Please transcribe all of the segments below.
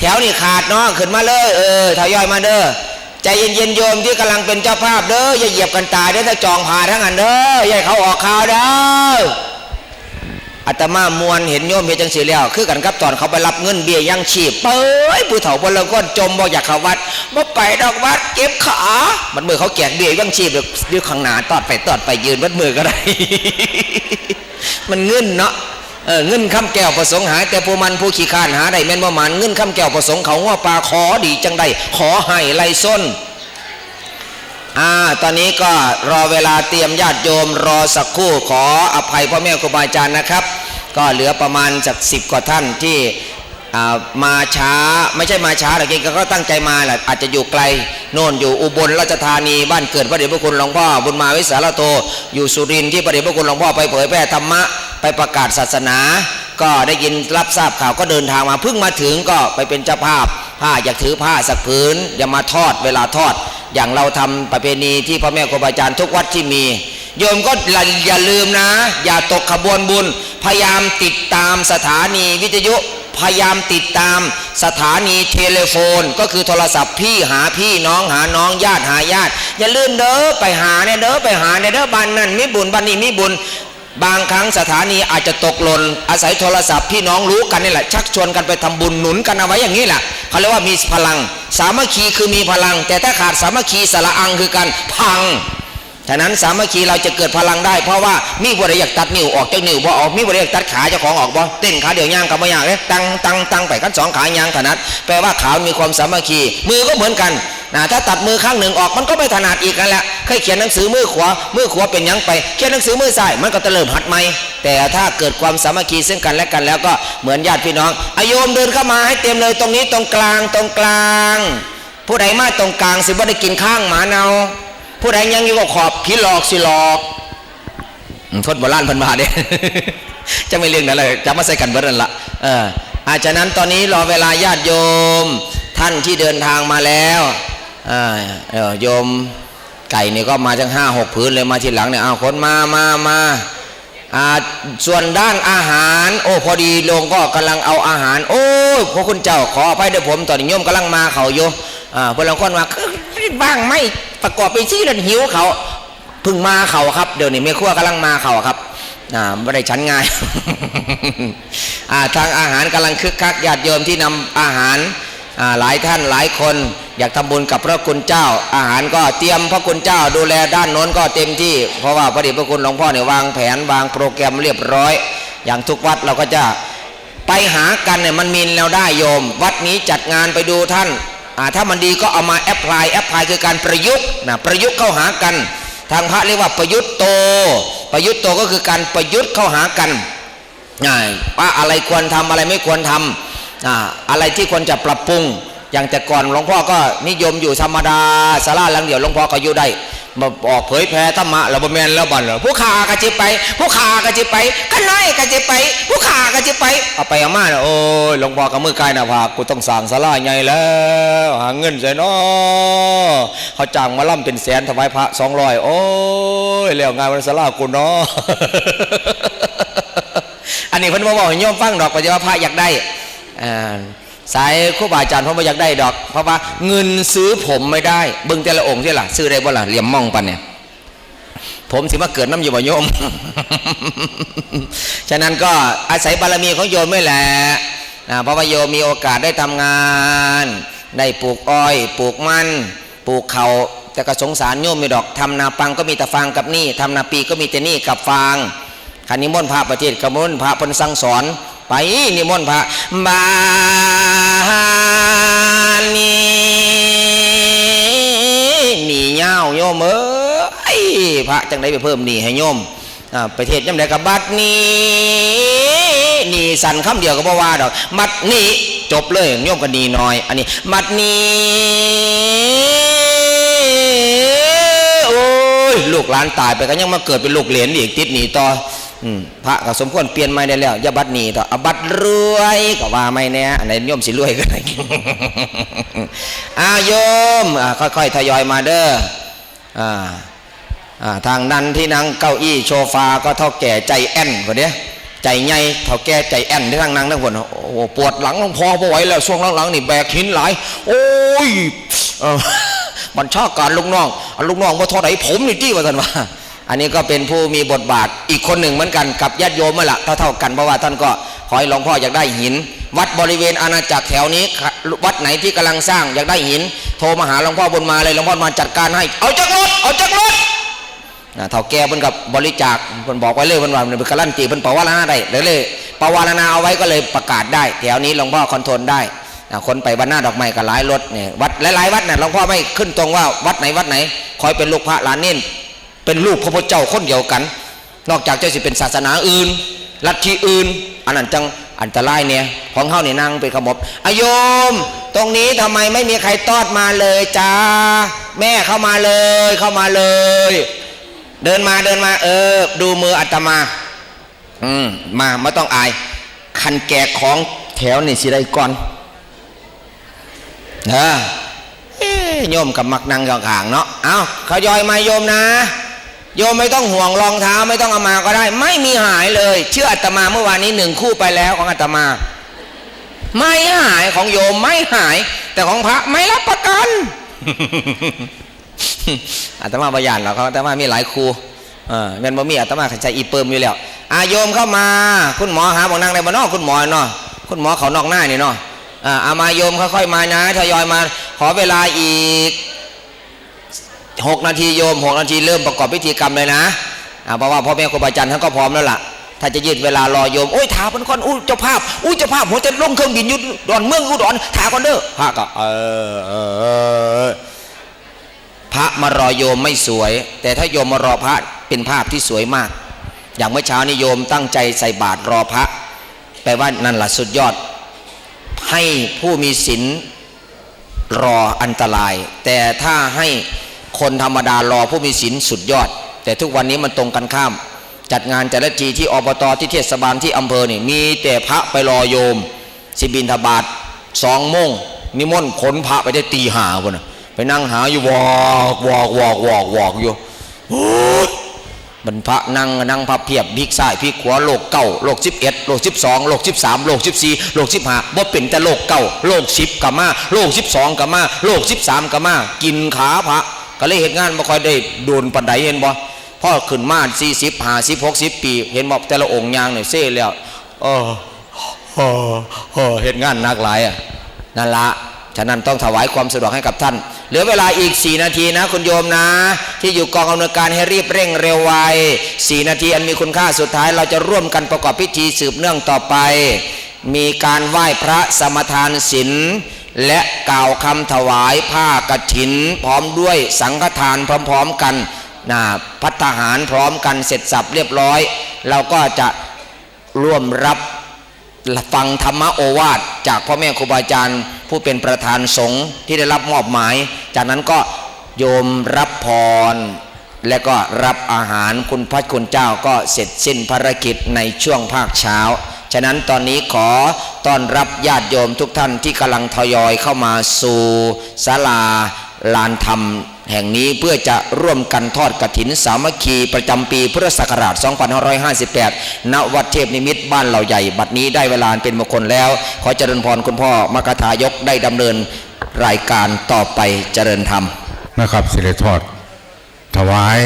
แถวนี่ขาดเนาะขึ้นมาเลย เออทยอยมาเด้อใจเย็นๆโยมที่กำลังเป็นเจ้าภาพเด้ออย่าเหยียบกันตายเด้อถ้าจองผ่าทั้งอันเด้ออย่าเขาออกข่าวเด้ออาตมามวนเห็นโยมเห็นจังสีแล้ว คือกันกับตอนเขาไปรับเงินเบี้ยยังชีพเป้ยผู้เฒ่าบนละก้นจมบ่อยากเข้าวัดบ่ไปดอกวัดเก็บขา มันมือเขาแจกเบี้ยยังชีพเดี๋ยวข้างหน้าตอดไปตอดไปยืนวัดมือก็ได้ มันเงินเนาะ เออเงินคำแก้วประสงค์หาย แต่ผู้มันผู้ขี้ขานหาได้แม่นว่ามันเงินคำแก้วประสงค์เขาว่าปลาขอดีจังได้ขอให้ไล่ส้นอ่าตอนนี้ก็รอเวลาเตรียมญาติโยมรอสักครู่ขออภัยพ่อแม่ครูบาอาจารย์นะครับ ก็เหลือประมาณจากสิบกว่าท่านที่มาช้าไม่ใช่มาช้าหรอกเองก็ตั้งใจมาแหละอาจจะอยู่ไกลโน่นอยู่อุบลราชธานีบ้านเกิดพระเดชพระคุณหลวงพ่อบุญมาวิสารโต อยู่สุรินทร์ที่พระเดชพระคุณหลวงพ่อไปเผยแพร่ธรรมะ ไปประกาศศาสนา ก็ได้ยินรับทราบข่าวก็เดินทางมาเพิ่งมาถึงก็ไปเป็นเจ้าภาพ ผ้าอยากถือผ้าสักผืนอย่ามาทอดเวลาทอด อย่างเราทำประเพณีที่พ่อแม่ครูบาอาจารย์ทุกวัดที่มีโยมก็อย่าอย่าลืมนะ อย่าตกขบวนบุญ พยายามติดตามสถานีวิทยุพยายามติดตามสถานีเทเลโฟน ก็คือโทรศัพท์พี่หาพี่น้องหาน้องญาติหาญาติ อย่าลืมเด้อไปหาเนี่ยเด้อไปหาเนี่ยเด้อบ้านนั่นมีบุญบ้านนี้มีบุญ บางครั้งสถานีอาจจะตกหล่นอาศัยโทรศัพท์พี่น้องรู้กันนี่แหละ ชักชวนกันไปทำบุญหนุนกันเอาไว้อย่างนี้แหละเขาเรียกว่ามีพลัง สามัคคีคือมีพลัง แต่ถ้าขาดสามัคคีสละอังคือการพังฉะนั้นสามัคคีเราจะเกิดพลังได้เพราะว่ามีบริยากตัดนิ้วออกจากนิ้วบ่ออกมีบริยากตัดขาเจ้าของออกบ่เต้นขาเดียวย่างกับบ่ย่างเลยตั้งตั้งตั้งไปกันสองขาย่างถนัดแปลว่าขามีความสามัคคีมือก็เหมือนกัน นะถ้าตัดมือข้างหนึ่งออกมันก็ไม่ถนัดอีกนั่นแหละเคยเขียนหนังสือมือขวามือขวาเป็นยังไปเขียนหนังสือมือซ้ายมันก็จะเริ่มหัดใหม่แต่ถ้าเกิดความสามัคคีซึ่งกันและกันแล้วก็เหมือนญาติพี่น้องอาโยมเดินเข้ามาให้เต็มเลยตรงนี้ตรงกลางตรงกลาง ผู้ใดมาตรงกลางสิบ่ได้กินข้างหมาเนาผู้ใดยังอยู่ก็ขอบผีหลอกสิหลอกอืมทดโบราณพันมาเด้จะไม่เรื่องนั้นเลยจะมาใส่กันเบิดนั่นละเอออาจากนั้นตอนนี้รอเวลาญาติโยม ท่านที่เดินทางมาแล้ว โยมไก่เนี่ยก็มาจังห้าหกผืนเลยมาทีหลังเนี่ยเอาคนมามามาส่วนด้านอาหาร โอ้พอดีลงก็กำลังเอาอาหาร โอ้พระคุณเจ้าขออภัยด้วยผมตอนนี้โยมกำลังมาเขาโยอ่าพลังคนมาคือบ้างไม่ประกอบไปซี่แล้วหิวเขาพึ่งมาเขาครับเดี๋ยวนี้แม่ครัวกำลังมาเขาครับอ่าไม่ได้ชั้นง่ายอ่าทางอาหารกำลังคึกคักญาติโยมที่นำอาหารอ่าหลายท่านหลายคน อยากทำบุญกับพระคุณเจ้า อาหารก็เตรียมพระคุณเจ้าดูแลด้านโน้นก็เต็มที่ เพราะว่าพระเดชพระคุณหลวงพ่อเนี่ยวางแผนวางโปรแกรมเรียบร้อย อย่างทุกวัดเราก็จะไปหากันเนี่ยมันมีเราได้โยม วัดนี้จัดงานไปดูท่านถ้ามันดีก็เอามาแอพพลายแอพพลายคือการประยุกต์นะประยุกต์เข้าหากัน ทางพระเรียกว่าประยุทธ์โต ประยุทธ์โตก็คือการประยุทธ์เข้าหากันอ่าว่าอะไรควรทำอะไรไม่ควรทำอ่าอะไรที่ควรจะปรับปรุง อย่างแต่ก่อนหลวงพ่อก็นิยมอยู่ธรรมดาสาราหลังเดียวหลวงพ่อก็อยู่ได้มาออกเผยแผ่ธรรมะเราบ่แมนแล้วบันเหรอผู้ขาก็จะไป ผู้ขาก็จะไปกันน้อยก็จะไป ผู้ขาก็จะไปเอาไปเอามาน่ะโอ้ยหลวงพ่อกับมือกายหน้าผากกูต้องสั่งสาราใหญ่แล้วหาเงินใส่น้อเขาจ้างมาล่ำเป็นแสนถวายพระสองร้อยโอ้ยแล้วงานวันสารากูเนาะอันนี้เพิ่นบ่บอกให้โยมฟังดอกปัจจุบันพระอยากได้อ่า สายครูบาอาจารย์ผมบ่อยากได้ดอก เพราะว่าเงินซื้อผมไม่ได้เบิ่งแต่ละองค์ที่ล่ะ ซื้อได้บ่ล่ะเหลี่ยมมองปันเนี่ยผมสิมาเกิดน้ำอยู่บ่โยม ฉะนั้นก็อาศัยบารมีของโยมไม่แหละนะเพราะว่าโยมมีโอกาสได้ทำงาน ได้ปลูกอ้อย ปลูกมัน ปลูกเขาแต่ก็สงสารโยมม่ดอกทำนาปังก็มีแต่ฟางกับหนี่ทำนาปีก็มีแต่นี่กับฟางคันนิมนต์พระประเทศกมนต์พระพนสั่งสอน ไปนิมนต์พระบานนี้หนีเงาโยมเอ้ยพระจังได้ไปเพิ่มหนีให้โยมประเทศยังไดกับบัดนี้หนีสั่นคำเดียวก็บ่ว่าดอกบัดนี้จบเลยโยมก็หนีน้อย อันนี้บัดนี้โอ้ยลูกหลานตายไปก็ยังมาเกิดเป็นลูกเหลนอีกติดหนีต่อ พระก็สมควรเปลี่ยนไม่ได้แล้วอย่าบัดหนีต่ออบัดรรวยก็ว่าไม่แน่อันไหนโยมสิรวยก็ได้อาโยมค่อยๆทยอยมาเด้ออ่าอาทางนั้นที่นั่งเก้าอี้โชฟาก็เท่าแก่ใจแอนคนเนี้ยใจใหญ่เท่าแก่ใจแอนที่ทางนั่งทั้งคนโอ้ปวดหลังลงพ่อพอไหวแล้วช่วงหลังๆนี่แบกหินหลายโอ้ยอมันชอบการลูกน้องลูกน้องมาทอดไหนผมนี่ที่ว่าท่านว่า อันนี้ก็เป็นผู้มีบทบาทอีกคนหนึ่งเหมือนกันกับญาติโยมมาละเท่าเท่ากันเพราะว่าท่านก็ขอให้หลวงพ่ออยากได้หิน วัดบริเวณอาณาจักรแถวนี้ วัดไหนที่กำลังสร้างอยากได้หิน โทรมาหาหลวงพ่อบุญมาเลยหลวงพ่อมาจัดการให้ เอาจากรถเอาจากรถนะเท่าแก่เพิ่นกับบริจาคเพิ่นบอกไว้เลยเพิ่นว่าเพิ่นการันตีเพิ่นประวารณาได้เลยเลยประวารณาเอาไว้ก็เลยประกาศได้ แถวนี้หลวงพ่อคอนโทรลได้คนไปบรรณาดอกไม้ก็หลายรถเนี่ยวัดหลายๆวัดน่ะหลวงพ่อไม่ขึ้นตรงว่าวัดไหนวัดไหน คอยเป็นลูกพระหลานเน้น เป็นลูกพระพุทธเจ้าคนเดียวกัน นอกจากเจ้าสิเป็นศาสนาอื่น ลัทธิอื่น อันนั้นจังอันตรายเนี่ยของเฮาเนี่นั่งเป็นขมบอโยม ตรงนี้ทำไมไม่มีใครตอดมาเลยจ้าแม่เข้ามาเลยเข้ามาเลย เดินมาเดินมาเออ ดูมืออาตมา อืมมาไม่ต้องอาย คันแกะของแถวนี่สิได้ก่อนเออเอ้ยโยมกับมักนั่งข้างๆเนาะเอาเขายอยมาโยมนะ โยมไม่ต้องห่วงรองเท้าไม่ต้องเอามาก็ได้ ไม่มีหายเลย เชื่ออาตมาเมื่อวานนี้หนึ่งคู่ไปแล้วของอาตมา ไม่หายของโยมไม่หาย แต่ของพระไม่รับประกันอาตมาบยานหรอกเขาอาตมามีหลายครูเออแม่นบ่มีอาตมาใจอีเปิมอยู่แล้วอาโยมเข้ามา คุณหมอหาบอกนั่งในบ้านนอกคุณหมอเนาะคุณหมอเขานอกหน้านี่เนาะอ่าเอามาโยมค่อยๆมานะทยอยมา ขอเวลาอีก หกนาทีโยมหกนาทีเริ่มประกอบพิธีกรรมเลยนะเพราะว่าพ่อแม่ครูบาอาจารย์ท่านก็พร้อมแล้วล่ะถ้าจะยืดเวลารอโยมโอ้ยถาเป็นคนอุ้ยเจ้าภาพอุ้ยเจ้าภาพหัวเต็มลงเครื่องบินยุดดอนเมืองอุดรถาก่อนเด้อพระก็เออพระมารอโยมไม่สวย แต่ถ้าโยมมารอพระเป็นภาพที่สวยมาก อย่างเมื่อเช้านี้โยมตั้งใจใส่บาตรรอพระแปลว่านั่นแหละสุดยอด ให้ผู้มีศีลรออันตราย แต่ถ้าให้ คนธรรมดารอผู้มีศีลสุดยอด แต่ทุกวันนี้มันตรงกันข้าม จัดงานแต่ละทีที่อบตที่เทศบาลที่อำเภอนี่มีแต่พระไปรอโยม สิบินทบาทสองโมงนิมนต์ขนพระไปได้ตีหาคนน่ะไปนั่งหาอยู่วอกวอกวอกวอกวอกอยู่มันพระนั่งนั่งพับเพียบพิกซ้ายพิกขวาโลกเก้าโลกสิบเอ็ดโลกสิบสองโลกสิบสามโลกสิบสี่โลกสิบห้าบ่เป็นแต่โลกเก้าโลกสิบกับมาโลกสิบสองกับมาโลกสิบสามกับมากินขาพระ ก็เลยเหตุงานบ่ค่อยได้โดนปันไดเห็นบ่พ่อขึ้นมาสี่สิบห้าสิบหกสิบปี เห็นบอกแต่ละองค์ยางเนี่ยเซ่แล้วเออโอ้โหเหตุงานหนักหลายอะนั่นละฉะนั้นต้องถวายความสะดวกให้กับท่าน เหลือเวลาอีก 4 นาทีนะคุณโยมนะ ที่อยู่กองอำนวยการให้รีบเร่งเร็วไว4นาทีอันมีคุณค่าสุดท้ายเราจะร่วมกันประกอบพิธีสืบเนื่องต่อไป มีการไหว้พระสมทานศีล และกล่าวคำถวายผ้ากฐิน พร้อมด้วยสังฆทานพร้อมๆกันนะพัฒหารพร้อมกันเสร็จสับเรียบร้อย เราก็จะร่วมรับฟังธรรมโอวาทจากพ่อแม่ครูบาอาจารย์ ผู้เป็นประธานสงฆ์ที่ได้รับมอบหมาย จากนั้นก็โยมรับพร และก็รับอาหารคุณพระคุณเจ้าก็เสร็จสิ้นภารกิจในช่วงภาคเช้า ฉะนั้นตอนนี้ขอต้อนรับญาติโยมทุกท่านที่กำลังทยอยเข้ามาสู่ศาลาลานธรรมแห่งนี้เพื่อจะร่วมกันทอดกฐินสามัคคีประจำปีพุทธศักราช 2558 ณ วัดเทพนิมิตบ้านเหล่าใหญ่ บัดนี้ได้เวลาเป็นมงคลแล้ว ขอเจริญพรคุณพ่อมกทายกได้ดำเนินรายการต่อไปเจริญธรรม นะครับสิริทอด ถวาย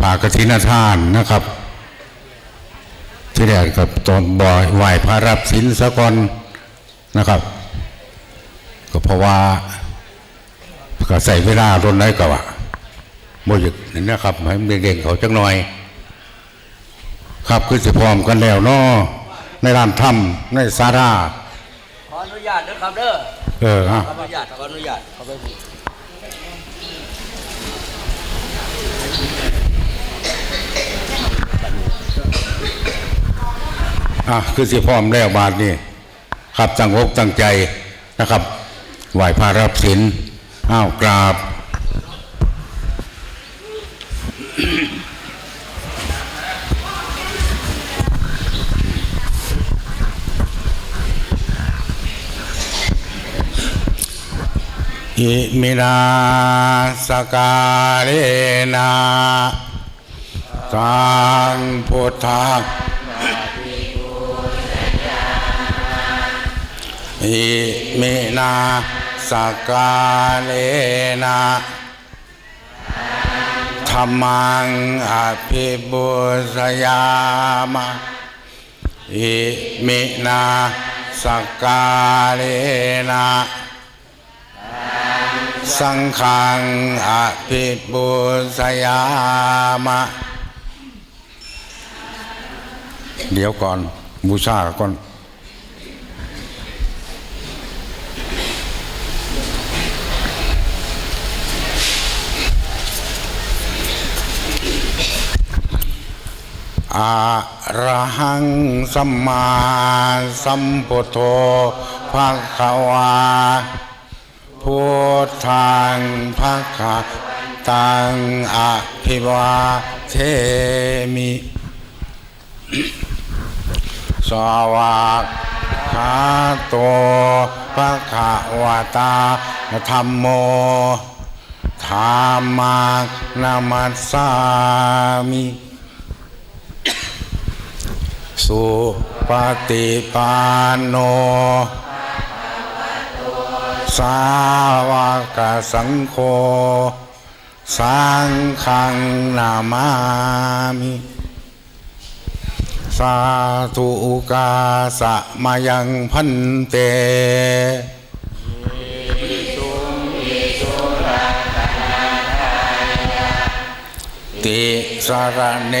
ผ่ากฐินทานนะครับ ที่แรกกับตอนบอยไหวพระรับศีลสะกอนนะครับ ก็เพราะว่าก็ใส่เวลาร่นได้ก็ว่าโมยึกนี่นะครับให้เด็กๆเขาจังหน่อย ครับคือสิพร้อมกันแล้วเนาะในร้านถ้ำในซาราขออนุญาตนะครับเด้อเออฮะขออนุญาตขออนุญาตขอไป อะคือสิพร้อมแล้วบาทนี่ครับตั้งอกตั้งใจนะครับไหวพระรับศีลอ้าวกราบอิมินาสกาเลนาสังพุทธัง อิมินาสกาเลนะธรรมังอภิบุสยามะอิมินาสกาเลนะสังฆังอภิบุสยามะ เดี๋ยวก่อนบูชาก่อน อะระหังสัมมาสัมพุทโธภะคะวาพุทธังภะคะตังอะภิวาเทมิสวากขาโตภะคะวะตาธรรมโมธรรมานามัสสามิ สุปฏิปันโนสาวกสังโฆสังฆังนามามิสาธุกาสะมายังพันเตติสารเน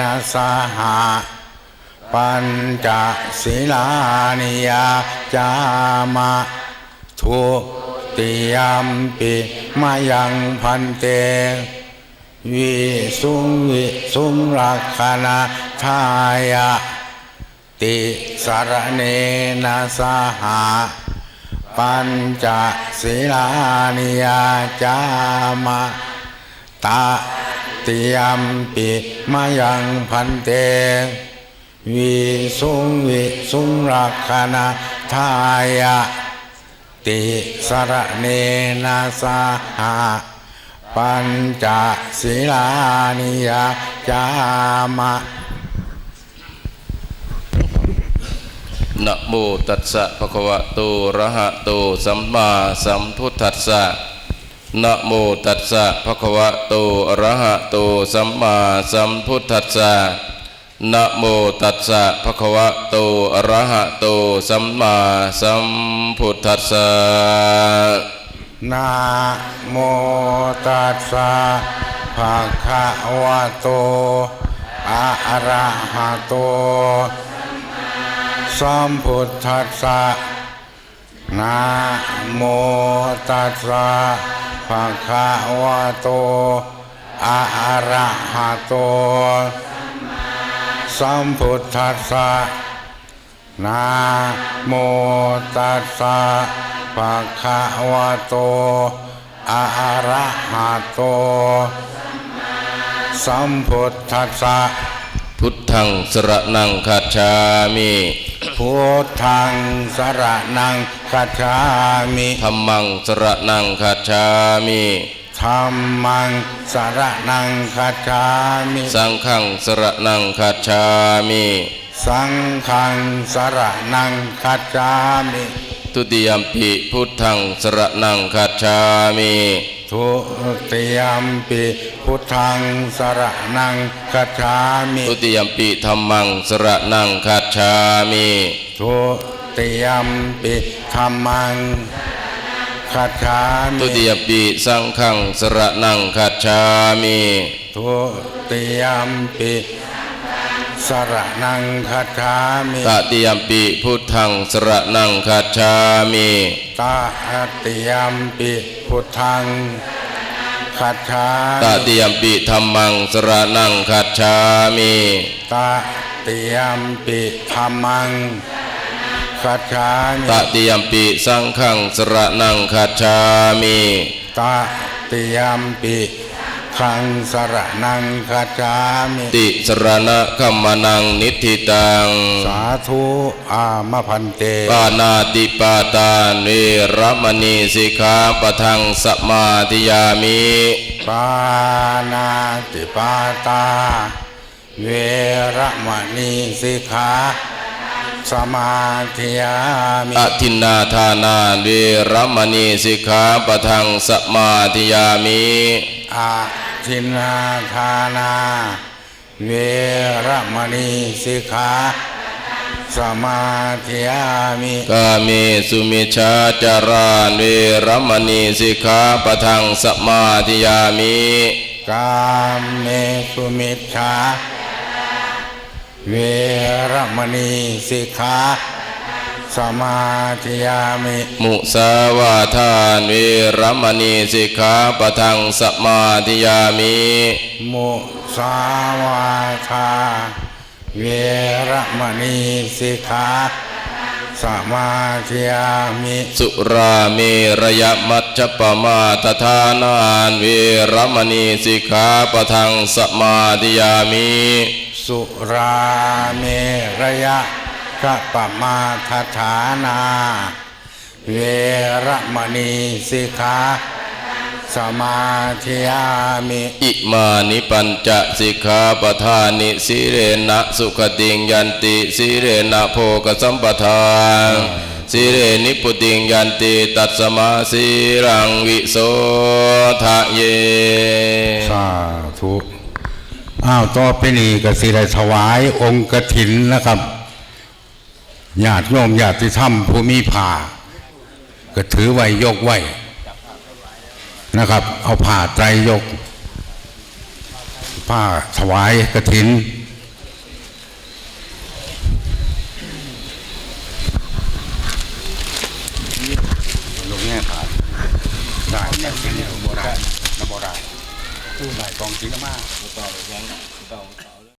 นะสหะ ปัญจศีลานิยาจามะทุติยมปิมายังพันเต วิสุงวิสุงรักขณาทายะ ติสารเนนะสหะปัญจศีลานิยาจามะตาติยมปิมายังพันเต วิสุงวิสุงรักขณาทายะติสารเนนะสหะปัญจศีลานิยจามะนะโมตัสสะภะคะวะโตระหะโตสัมมาสัมพุทธัสสะนะโมตัสสะภะคะวะโตระหะโตสัมมาสัมพุทธัสสะ นะโมตัสสะภะคะวะโตอะระหะโตสัมมาสัมพุทธัสสะนะโมตัสสะภะคะวะโตอะระหะโตสัมพุทธัสสะนะโมตัสสะภะคะวะโตอะระหะโต สัมพุทธัสสะนะโมตัสสะภะคะวะโตอะระหะโต สัมพุทธัสสะพุทธังสรนังคัจฉามิพุทธังสรนังคัจฉามิธัมมังสรนังคัจฉามิ ธัมมังสรนังคัจฉามิสังฆังสรนังคัจฉามิสังฆังสรนังคัจฉามิทุติยมปิพุทธังสรนังคัจฉามิทุติยมปิพุทธังสรนังคัจฉามิทุติยมปิธรรมังสรนังคัจฉามิทุติยมปิธรรมัง คัจฉามิทุติยมปิสังฆังสรนังคัจฉามิทุติยมปิสรนังคัจฉามิตติยมปิพุทธังสรนังคัจฉามิตติยมปิพุทธังคัจฉาตมิติยมปิธรรมังสรนังคัจฉามิตติยมปิธรรมัง คัจฉามิตติยมปิสังฆังสรนังคัจฉามิตติยมปิขังสรนังคัจฉามิติสรณะคัมมนังนิธิตัง สาธุอามพันเตปานาติปาตาเวรมณีสิกขาปะทังสมาธิยามิปานาติปาตา เวระมณีสิกขา สมาธิยามิอทินนาทานาเวรมณีสิกขาปะทังสมาธิยามิอาทินนาทานาเวรมณีสิกขาสมาธิยามิกาเมสุมิชาจาราเวรมณีสิกขาปะทังสมาธิยามิกามเมสุมิชฌา เวรมณีสิกขาสมาธิยามิ มุสาวาทานเวรมณีสิกขาปะทังสมาธิยามิ มุสาวาทาเวรมณีสิกขาสมาธิยามิ สุราเมรยมัจจปมาตทานานเวรมณีสิกขาปะทังสมาธิยามิ สุราเมระยะกะปะมาทฐานา เวรมณีสิกขาสมาธิยามิอิมานิปัญจสิกขาปทานิสิเรนะสุขติงยันติสิเรนะโภกสัมปทานสิเรนิพุติงยันติตัสมาสีรังวิโสทะเย สาธุ อ้าวต่อไปนี้ก็สิได้ถวายองค์กถินนะครับญาติโยมญาติธรรมผู้มีผ่าก็ถือไว้ยกไว้นะครับ เอาผ่าไตรยก ผ้าถวายกถินลงแง่ขาดได้แต่ที่นี่โบราณนะโบราณได้กองชิ้นละมาก